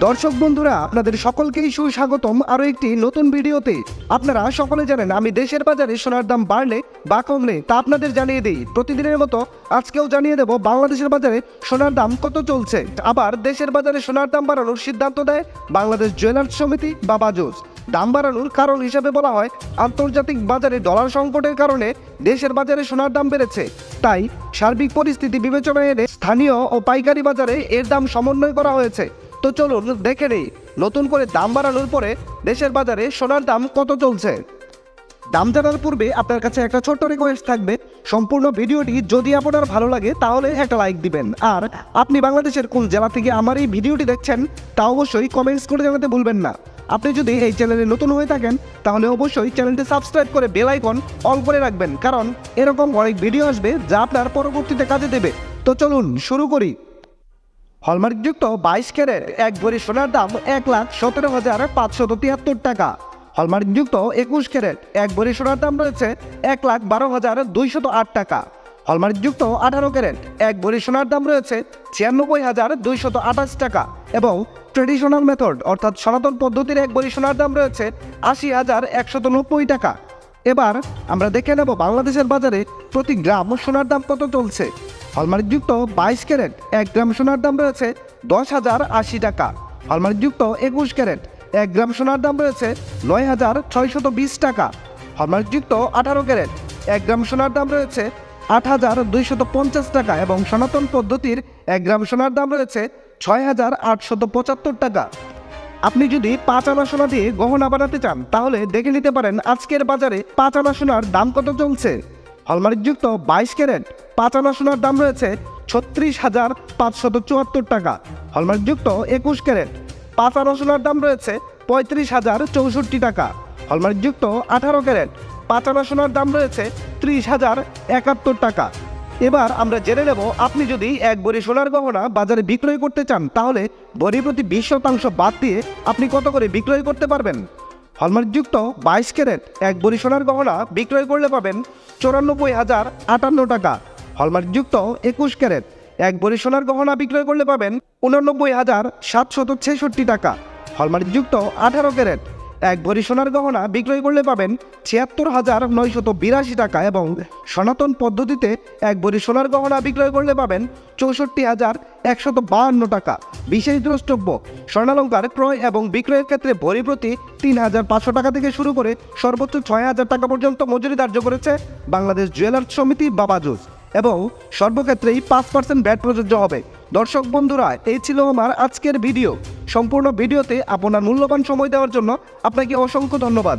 দর্শক বন্ধুরা, আপনাদের সকলকেই সুস্বাগতম আরও একটি নতুন ভিডিওতে। আপনারা সকলে জানেন, আমি দেশের বাজারে সোনার দাম বাড়লে বা কমলে তা আপনাদের জানিয়ে দিই। প্রতিদিনের মতো আজকেও জানিয়ে দেব, বাংলাদেশের বাজারে সোনার দাম কত চলছে। আবার দেশের বাজারে সোনার দাম বাড়ানোর সিদ্ধান্ত দেয় বাংলাদেশ জুয়েলার্স সমিতি বা বাজুস। দাম বাড়ানোর কারণ হিসেবে বলা হয়, আন্তর্জাতিক বাজারে ডলার সংকটের কারণে দেশের বাজারে সোনার দাম বেড়েছে। তাই সার্বিক পরিস্থিতি বিবেচনায় এনে স্থানীয় ও পাইকারি বাজারে এর দাম সমন্বয় করা হয়েছে। তো চলুন, দেখে নেই। নতুন করে দাম বাড়ানোর পরে দেশের বাজারে সোনার দাম কত চলছে? দাম জানার পূর্বে আপনার কাছে একটা ছোট্ট রিকোয়েস্ট থাকবে। সম্পূর্ণ ভিডিওটি যদি আপনার ভালো লাগে, তাহলে একটা লাইক দিবেন। আর আপনি বাংলাদেশের কোন জেলা থেকে আমার এই ভিডিওটি দেখছেন, তা অবশ্যই কমেন্টস করে জানাতে ভুলবেন না। আপনি যদি এই চ্যানেলে নতুন হয়ে থাকেন, তাহলে অবশ্যই চ্যানেলটি সাবস্ক্রাইব করে বেল আইকন অন করে রাখবেন। কারণ এরকম অনেক ভিডিও আসবে, যা আপনার পরবর্তীতে কাজে দেবে। তো চলুন, শুরু করি। হলমার্কযুক্ত বাইশ ক্যারেট, এক ভরি সোনার দাম এক লাখ সতেরো হাজার পাঁচশত তিয়াত্তর টাকা। হলমার্কযুক্ত একুশ ক্যারেট, এক ভরি সোনার দাম রয়েছে এক লাখ বারো হাজার দুইশত আট টাকা। হলমার্কযুক্ত আঠারো ক্যারেট, এক ভরি সোনার দাম রয়েছে ছিয়ানব্বই হাজার দুইশত আঠাশ টাকা এবং ট্রেডিশনাল মেথড অর্থাৎ সনাতন পদ্ধতির এক ভরি সোনার দাম রয়েছে আশি হাজার একশত নব্বই টাকা। এবার আমরা দেখে নেব বাংলাদেশের বাজারে প্রতি গ্রাম সোনার দাম কত চলছে। হলমার্কযুক্ত বাইশ ক্যারেট, এক গ্রাম সোনার দাম রয়েছে দশ হাজার আশি টাকা। হলমার্কযুক্ত একুশ ক্যারেট, এক গ্রাম সোনার দাম রয়েছে নয় হাজার ছয়শত বিশ টাকা। হলমার্কযুক্ত আঠারো ক্যারেট, এক গ্রাম সোনার দাম রয়েছে আট হাজার দুইশত পঞ্চাশ টাকা এবং সনাতন পদ্ধতির এক গ্রাম সোনার দাম রয়েছে ছয় হাজার আটশত পঁচাত্তর টাকা। আপনি যদি পাঁচ আনা সোনা দিয়ে গহনা বানাতে চান, তাহলে দেখে নিতে পারেন আজকের বাজারে পাঁচ আনা সোনার দাম কত চলছে। হলমার্কযুক্ত বাইশ ক্যারেট পাঁচ আনা সোনার দাম রয়েছে ছত্রিশ হাজার পাঁচশত চুয়াত্তর টাকা। হলমার্কযুক্ত একুশ ক্যারেট পাঁচ আনা সোনার দাম রয়েছে পঁয়ত্রিশ হাজার চৌষট্টি টাকা। হলমার্কযুক্ত আঠারো ক্যারেট পাঁচ আনা সোনার দাম রয়েছে ত্রিশ হাজার একাত্তর টাকা। এবার আমরা জেনে নেব, আপনি যদি এক বড়ি সোনার গহনা বাজারে বিক্রয় করতে চান, তাহলে বড়ি প্রতি বিশ শতাংশ বাদ দিয়ে আপনি কত করে বিক্রয় করতে পারবেন? হলমার্কযুক্ত বাইশ ক্যারেট, এক বড়ি সোনার গহনা বিক্রয় করলে পাবেন চৌরানব্বই হাজার আটান্ন টাকা। হলমার্কযুক্ত একুশ ক্যারেট, এক বড়ি সোনার গহনা বিক্রয় করলে পাবেন উনানব্বই হাজার সাতশত ছেষট্টি টাকা। হলমার্কযুক্ত আঠারো ক্যারেট এক ভরি সোনার গহনা বিক্রয় করলে পাবেন ছিয়াত্তর হাজার নয়শত বিরাশি টাকা এবং সনাতন পদ্ধতিতে এক ভরি সোনার গহনা বিক্রয় করলে পাবেন চৌষট্টি হাজার একশত বাহান্ন টাকা। বিশেষ দ্রষ্টব্য, স্বর্ণালঙ্কার ক্রয় এবং বিক্রয়ের ক্ষেত্রে ভরি প্রতি তিন হাজার পাঁচশো টাকা থেকে শুরু করে সর্বোচ্চ ছয় হাজার টাকা পর্যন্ত মজুরি ধার্য করেছে বাংলাদেশ জুয়েলার্স সমিতি বাবাজুজ এবং সর্বক্ষেত্রেই পাঁচ পার্সেন্ট ব্যাট প্রযোজ্য হবে। দর্শক বন্ধুরা, এই ছিল আমার আজকের ভিডিও। সম্পূর্ণ ভিডিওতে আপনার মূল্যবান সময় দেওয়ার জন্য আপনাকে অসংখ্য ধন্যবাদ।